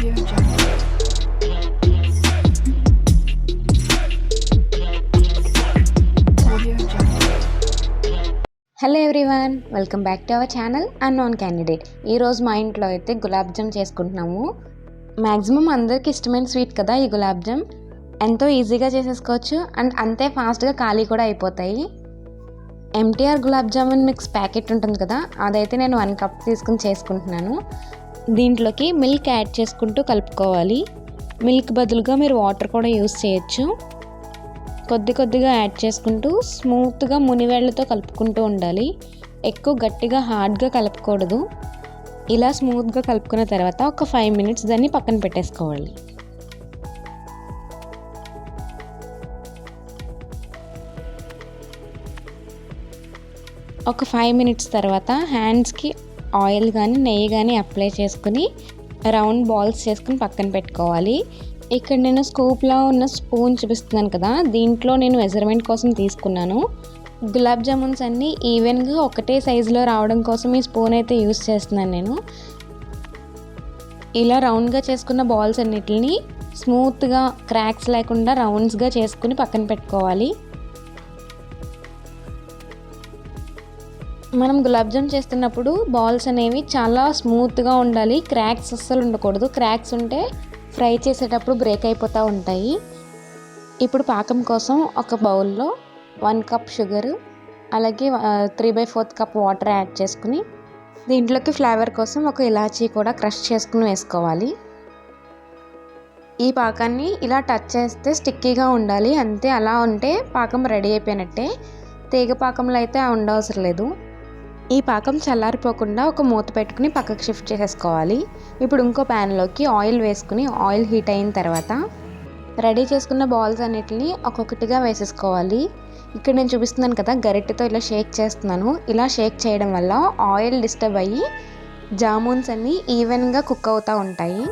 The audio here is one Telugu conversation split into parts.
Hello everyone welcome back to our channel unknown candidate ఈరోజు మా ఇంట్లో అయితే గులాబ్ జామ్ చేసుకుంటున్నాము. మ్యాక్సిమం అందరికి ఇష్టమైన స్వీట్ కదా ఈ గులాబ్ జామ్. ఎంతో ఈజీగా చేసేసుకోవచ్చు అండ్ అంతే ఫాస్ట్గా ఖాళీ కూడా అయిపోతాయి. MTR gulab jamun mix packet ఉంటుంది కదా అదైతే నేను వన్ కప్ తీసుకుని చేసుకుంటున్నాను. దీంట్లోకి మిల్క్ యాడ్ చేసుకుంటూ కలుపుకోవాలి. మిల్క్ బదులుగా మీరు వాటర్ కూడా యూస్ చేయొచ్చు. కొద్ది కొద్దిగా యాడ్ చేసుకుంటూ స్మూత్గా మునివేళ్ళతో కలుపుకుంటూ ఉండాలి. ఎక్కువ గట్టిగా హార్డ్గా కలపకూడదు. ఇలా స్మూత్గా కలుపుకున్న తర్వాత ఒక ఫైవ్ మినిట్స్ దాన్ని పక్కన పెట్టేసుకోవాలి. ఒక ఫైవ్ మినిట్స్ తర్వాత హ్యాండ్స్కి ఆయిల్ కానీ నెయ్యి కానీ అప్లై చేసుకుని రౌండ్ బాల్స్ చేసుకుని పక్కన పెట్టుకోవాలి. ఇక్కడ నేను స్కూప్లో ఉన్న స్పూన్ చూపిస్తున్నాను కదా దీంట్లో నేను మెజర్మెంట్ కోసం తీసుకున్నాను. గులాబ్ జామున్స్ అన్నీ ఈవెన్గా ఒకటే సైజులో రావడం కోసం ఈ స్పూన్ అయితే యూస్ చేస్తున్నాను నేను. ఇలా రౌండ్గా చేసుకున్న బాల్స్ అన్నిటిని స్మూత్గా క్రాక్స్ లేకుండా రౌండ్స్గా చేసుకుని పక్కన పెట్టుకోవాలి. మనం గులాబ్ జామ్ చేస్తున్నప్పుడు బాల్స్ అనేవి చాలా స్మూత్గా ఉండాలి. క్రాక్స్ అస్సలు ఉండకూడదు. క్రాక్స్ ఉంటే ఫ్రై చేసేటప్పుడు బ్రేక్ అయిపోతూ ఉంటాయి. ఇప్పుడు పాకం కోసం ఒక బౌల్లో వన్ కప్ షుగర్ అలాగే three by fourth cup water add చేసుకుని దీంట్లోకి ఫ్లేవర్ కోసం ఒక ఇలాచీ కూడా క్రష్ చేసుకుని వేసుకోవాలి. ఈ పాకాన్ని ఇలా టచ్ చేస్తే స్టిక్కీగా ఉండాలి. అంతే అలా ఉంటే పాకం రెడీ అయిపోయినట్టే. తీగ పాకంలో అయితే ఉండవసరం లేదు. ఈ పాకం చల్లారిపోకుండా ఒక మూత పెట్టుకుని పక్కకు షిఫ్ట్ చేసేసుకోవాలి. ఇప్పుడు ఇంకో ప్యాన్లోకి ఆయిల్ వేసుకుని ఆయిల్ హీట్ అయిన తర్వాత రెడీ చేసుకున్న బాల్స్ అన్నిటిని ఒక్కొక్కటిగా వేసేసుకోవాలి. ఇక్కడ నేను చూపిస్తున్నాను కదా గరిటెతో ఇలా షేక్ చేస్తున్నాను. ఇలా షేక్ చేయడం వల్ల ఆయిల్ డిస్టర్బ్ అయ్యి జామున్స్ అన్నీ ఈవెన్గా కుక్ అవుతూ ఉంటాయి.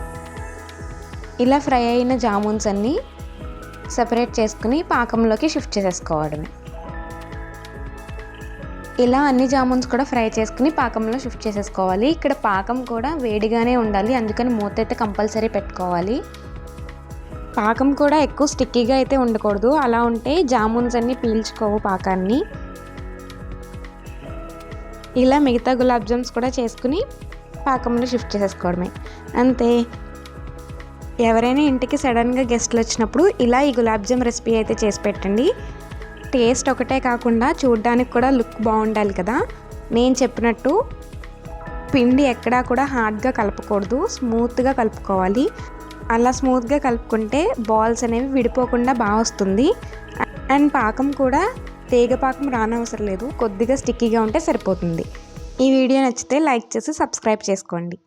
ఇలా ఫ్రై అయిన జామున్స్ అన్నీ సపరేట్ చేసుకుని పాకంలోకి షిఫ్ట్ చేసేసుకోవడమే. ఇలా అన్ని జామున్స్ కూడా ఫ్రై చేసుకుని పాకంలో షిఫ్ట్ చేసేసుకోవాలి. ఇక్కడ పాకం కూడా వేడిగానే ఉండాలి. అందుకని మూత అయితే కంపల్సరీ పెట్టుకోవాలి. పాకం కూడా ఎక్కువ స్టిక్కీగా అయితే ఉండకూడదు. అలా ఉంటే జామున్స్ అన్నీ పీల్చుకోవు పాకాన్ని. ఇలా మిగతా గులాబ్ జామ్స్ కూడా చేసుకుని పాకంలో షిఫ్ట్ చేసేసుకోవడమే. అంతే. ఎవరైనా ఇంటికి సడన్గా గెస్ట్లు వచ్చినప్పుడు ఇలా ఈ గులాబ్ జామ్ రెసిపీ అయితే చేసి పెట్టండి. టేస్ట్ ఒకటే కాకుండా చూడడానికి కూడా లుక్ బాగుండాలి కదా. నేను చెప్పినట్టు పిండి ఎక్కడా కూడా హార్డ్గా కలపకూడదు స్మూత్గా కలుపుకోవాలి. అలా స్మూత్గా కలుపుకుంటే బాల్స్ అనేవి విడిపోకుండా బాగా వస్తుంది. అండ్ పాకం కూడా తీగ పాకం రానవసరం లేదు కొద్దిగా స్టిక్కీగా ఉంటే సరిపోతుంది. ఈ వీడియో నచ్చితే లైక్ చేసి సబ్స్క్రైబ్ చేసుకోండి.